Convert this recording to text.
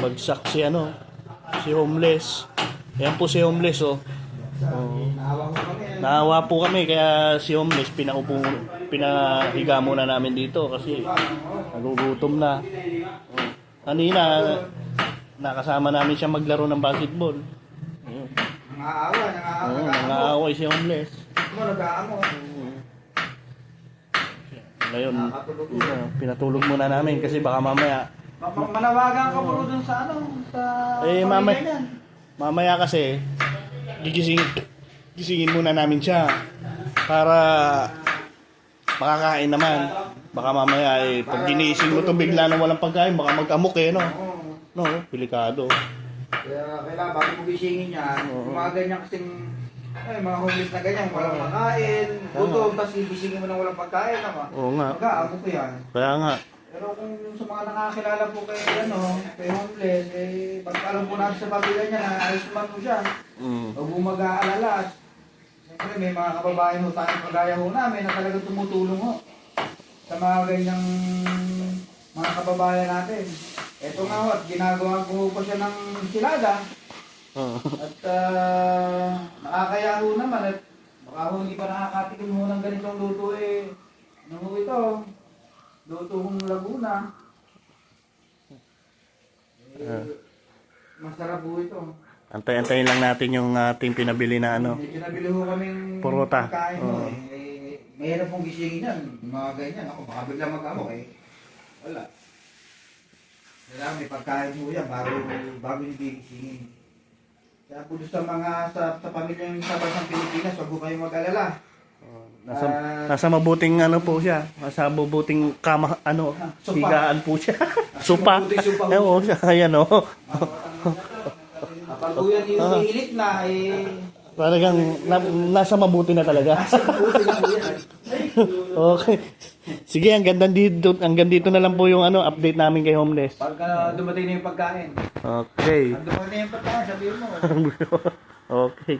bagsak si ano, si homeless. Ayan po si homeless oh. Oh. Naawa po kami kaya si homeless pinaupo pinahiga muna namin dito kasi nagugutom na. Oh. Kanina nakasama namin siya maglaro ng basketball. Ayun. Nangaawa, nangaawa. Oo, nangaaway si homeless. Mo, nag-aamo. Ngayon, pinatulog muna namin kasi baka mamaya Ma- ma- Manawagan ka po dun sa ano, sa... Eh, pamilya mamay- niyan. Mamaya kasi, gigising, gisingin muna namin siya para makakain naman. Baka mamaya eh, pag ginising mo to bigla na walang pagkain, baka mag-amok eh, no? Oo. No, delikado. Kaya kailangan bago mo gisingin yan, Oo. mga ganyan kasing ay, mga homeless na ganyan, walang makain, gutom, tapos gigisingin mo ng walang pagkain naman. Oo nga, Mag-aamo ko yan. kaya nga. Pero kung sa mga nakakilala po kay ano, kay homeless, eh, pag alam po natin sa pamilya niya na ayos man po siya, Mm. huwag mo mag-aalala. At Siyempre may mga kababayan ho tayong kagaya ho namin na talagang tumutulong ho sa mga ganyang mga kababayan natin. Ito nga ho, at ginagawa ko pa siya ng silada. Oo. At ah, nakakaya ho naman at baka ho hindi pa nakakatikim ho ng ganitong luto eh. Ano ho ito? Luto hong Laguna. Eh, masarap ho ito. Antay-antayin lang natin yung ating pinabili na ano. Medyo nabili ho kaming Purota. pagkain ho Oo. eh. eh. Mahirap pong gisingin yan. Yung Mga ganyan. Ako baka bigla mag-amok eh. Wala. Kailangan may pagkain ho yan bago, bago hindi gisingin. Kaya po sa mga sa, sa pamilya yung sa bansang Pilipinas, huwag ho kayong mag-alala. Nasa, Ah, nasa mabuting ano po siya. Nasa mabuting kama, ano, Supa. higaan po siya. Supa. supa. Eh, oo, siya, ayan o. Kapag po yan yung hihilit na, eh, Talagang na, nasa mabuti na talaga. buti na po yan. okay. Sige, hanggang dito, hanggang dito na lang po yung ano, update namin kay Homeless. Pagka dumating na yung pagkain, Okay. pag dumating na yung pagkain, sabihin mo, okay.